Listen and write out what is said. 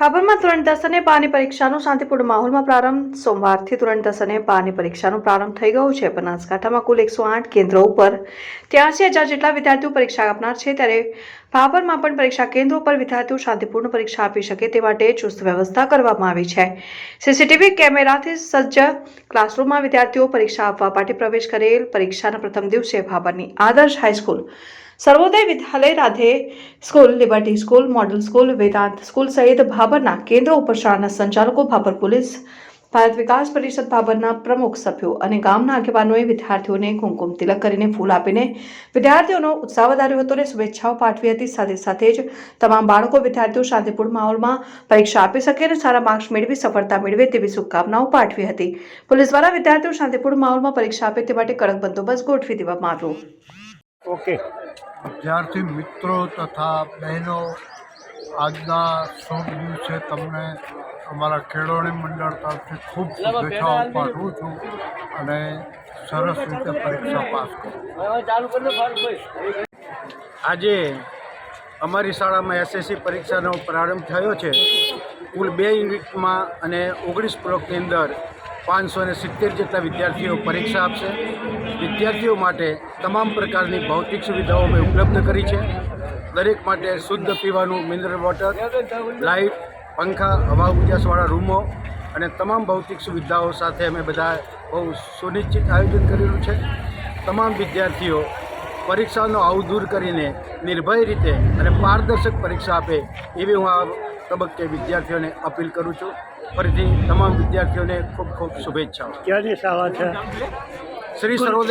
ફાબરમાં ધોરણ દસ અને બારની પરીક્ષાનો શાંતિપૂર્ણ માહોલમાં પ્રારંભ. સોમવારથી ધોરણ દસ અને બારની પરીક્ષાનો પ્રારંભ થઈ ગયો છે. બનાસકાંઠામાં કુલ એકસો આઠ કેન્દ્રો ઉપર ત્યાંસી હજાર જેટલા વિદ્યાર્થીઓ પરીક્ષા આપનાર છે. ત્યારે ફાબરમાં પણ પરીક્ષા કેન્દ્રો પર વિદ્યાર્થીઓ શાંતિપૂર્ણ પરીક્ષા આપી શકે તે માટે ચુસ્ત વ્યવસ્થા કરવામાં આવી છે. સીસીટીવી કેમેરાથી સજ્જ ક્લાસરૂમમાં વિદ્યાર્થીઓ પરીક્ષા આપવા માટે પ્રવેશ કરેલ. પરીક્ષાના પ્રથમ દિવસે ભાબરની Adarsh high school Sarvoday Vidyalaya Radhe school, Liberty school, model school, Vedant school સહિત ભાભરના કેન્દ્ર ઉપર શાળાના સંચાલકો, ભાભર પોલીસ, ભારત વિકાસ પરિષદ ભાભરના પ્રમુખ સભ્યો અને ગામના આગેવાનોએ વિદ્યાર્થીઓને કુમકુમ તિલક કરીને ફૂલ આપીને વિદ્યાર્થીઓનો ઉત્સાહ વધાર્યો હતો અને શુભેચ્છાઓ પાઠવી હતી. સાથે સાથે જ તમામ બાળકો, વિદ્યાર્થીઓ શાંતિપૂર્ણ માહોલમાં પરીક્ષા આપી શકે અને સારા માર્ક્સ મેળવી સફળતા મેળવે તેવી શુભકામનાઓ પાઠવી હતી. પોલીસ દ્વારા વિદ્યાર્થીઓ શાંતિપૂર્ણ માહોલમાં પરીક્ષા આપે તે માટે કડક બંદોબસ્ત ગોઠવી દેવામાં આવ્યો. ઓકે વિદ્યાર્થી મિત્રો તથા બહેનો, આજના શુભ દિવસે તમને અમારા ખેડૂણી મંડળ તરફથી ખૂબ શુભેચ્છાઓ પાઠવું છું અને સરસ રીતે પરીક્ષા પાસ કરું આજે અમારી શાળામાં એસએસસી પરીક્ષાનો પ્રારંભ થયો છે. કુલ બે યુનિટમાં અને ઓગણીસ બ્લોકની અંદર પાંચસો ને સિત્તેર જેટલા વિદ્યાર્થીઓ પરીક્ષા આપશે. વિદ્યાર્થીઓ માટે તમામ પ્રકારની ભૌતિક સુવિધાઓ અમે ઉપલબ્ધ કરી છે. દરેક માટે શુદ્ધ પીવાનું મિનરલ વોટર લાઇટ પંખા, હવા ઉજાસવાળા રૂમો અને તમામ ભૌતિક સુવિધાઓ સાથે અમે બધા બહુ સુનિશ્ચિત આયોજન કરેલું છે. તમામ વિદ્યાર્થીઓ પરીક્ષાનો આવ દૂર કરીને નિર્ભય રીતે અને પારદર્શક પરીક્ષા આપે એવી હું આ તબક્કે વિદ્યાર્થીઓને અપીલ કરું છું. ફરીથી તમામ વિદ્યાર્થીઓને ખૂબ ખૂબ શુભેચ્છાઓ. ક્યાંની શાળા છે? શ્રી સર્વોદય